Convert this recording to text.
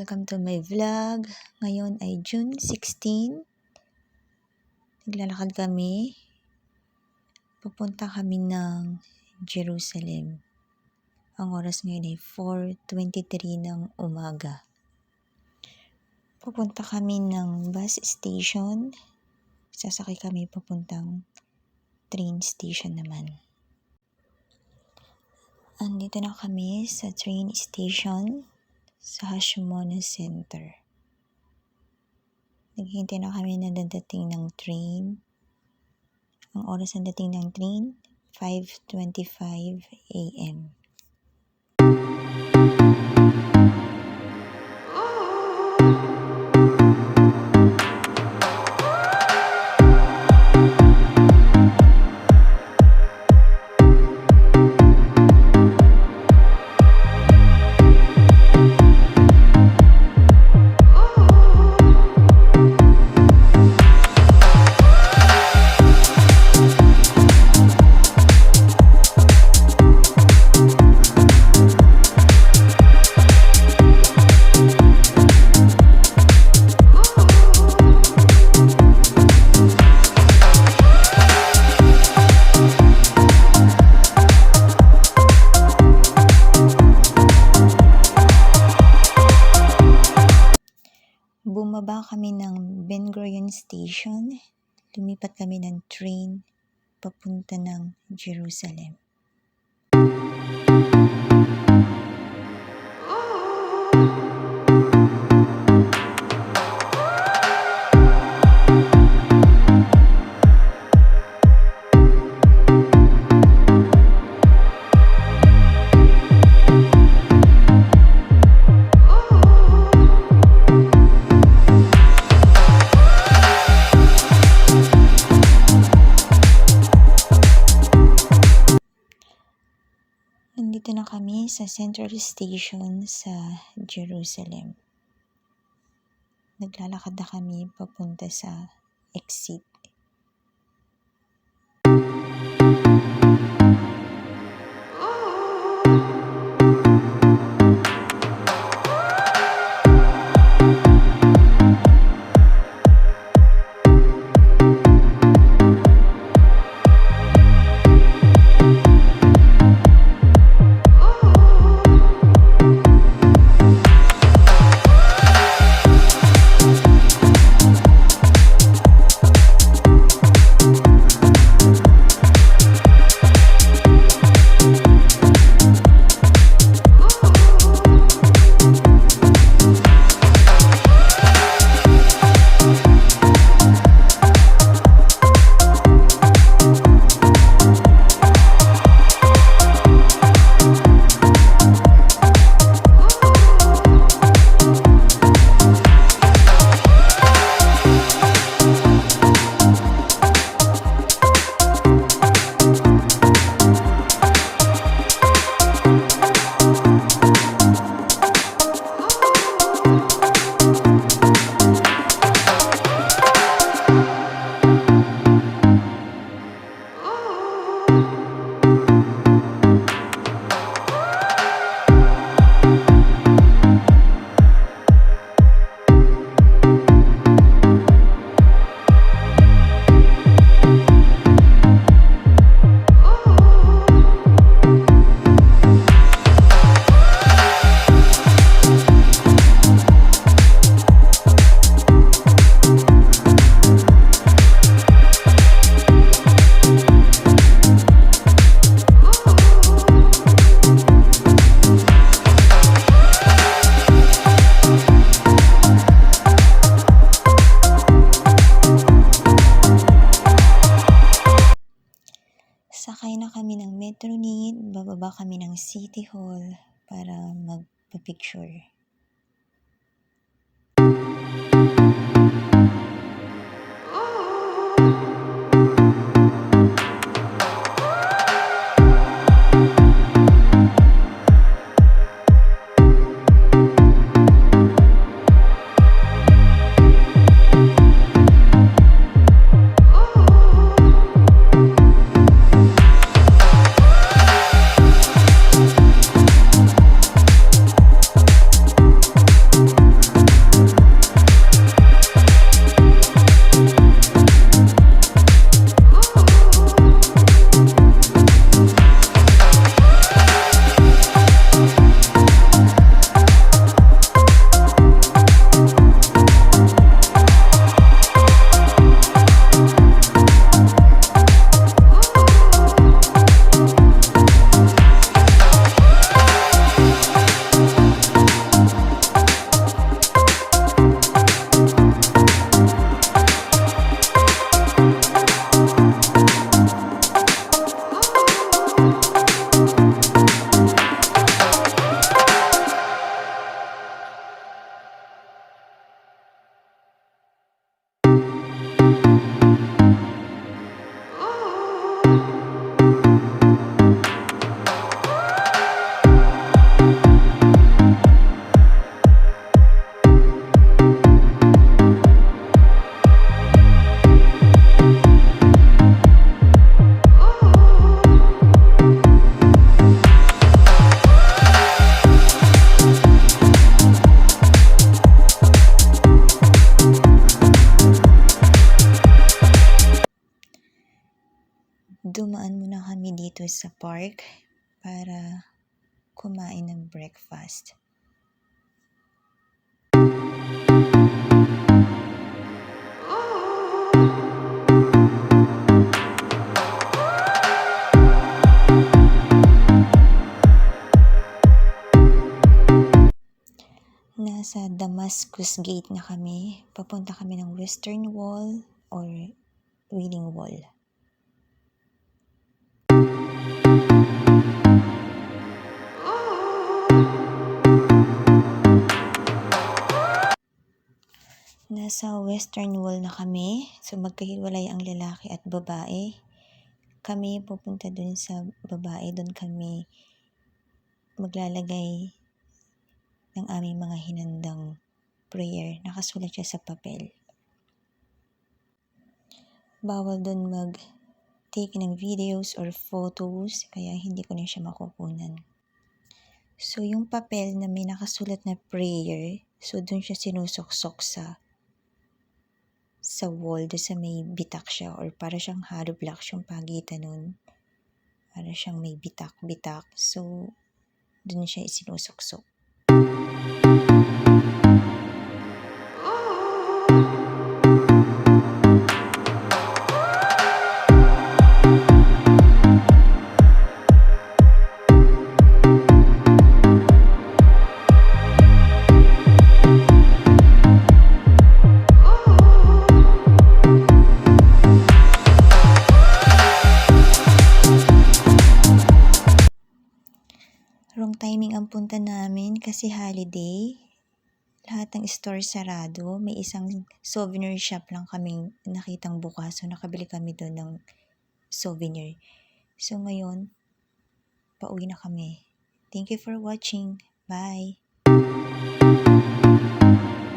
Welcome to my vlog. Ngayon ay June 16. Naglalakad kami. Pupunta kami ng Jerusalem. Ang oras ngayon ay 4.23 ng umaga. Pupunta kami ng bus station. Sasakay kami papuntang train station naman. Andito na kami sa train station sa Hashimona Center. Naghihintay na kami na dadating ng train. Ang oras ng dating ng train, 5.25 a.m. Bumaba kami ng Ben Gurion Station. Lumipat kami ng train papunta ng Jerusalem. Nandito na kami sa Central Station sa Jerusalem. Naglalakad na kami papunta sa exit. Kami ng City Hall para magpa-picture. Dumaan muna kami dito sa park para kumain ng breakfast. Nasa Damascus Gate na kami. Papunta kami ng Western Wall or Wailing Wall. Nasa Western Wall na kami. So magkahiwalay ang lalaki at babae. Kami pupunta dun sa babae. Dun kami maglalagay ng aming mga hinandang prayer. Nakasulat siya sa papel. Bawal dun mag take ng videos or photos kaya hindi ko na siya makukunan. So yung papel na may nakasulat na prayer, so dun siya sinusuksok sa sa wall, doon sa may bitak siya or para siyang hollow blocks yung pagitan nun. Para siyang may bitak-bitak. So, dun siya isinusuksok. Timing ang punta namin kasi holiday. Lahat ng store sarado. May isang souvenir shop lang kaming nakitang bukas. So, nakabili kami doon ng souvenir. So, ngayon, pauwi na kami. Thank you for watching. Bye!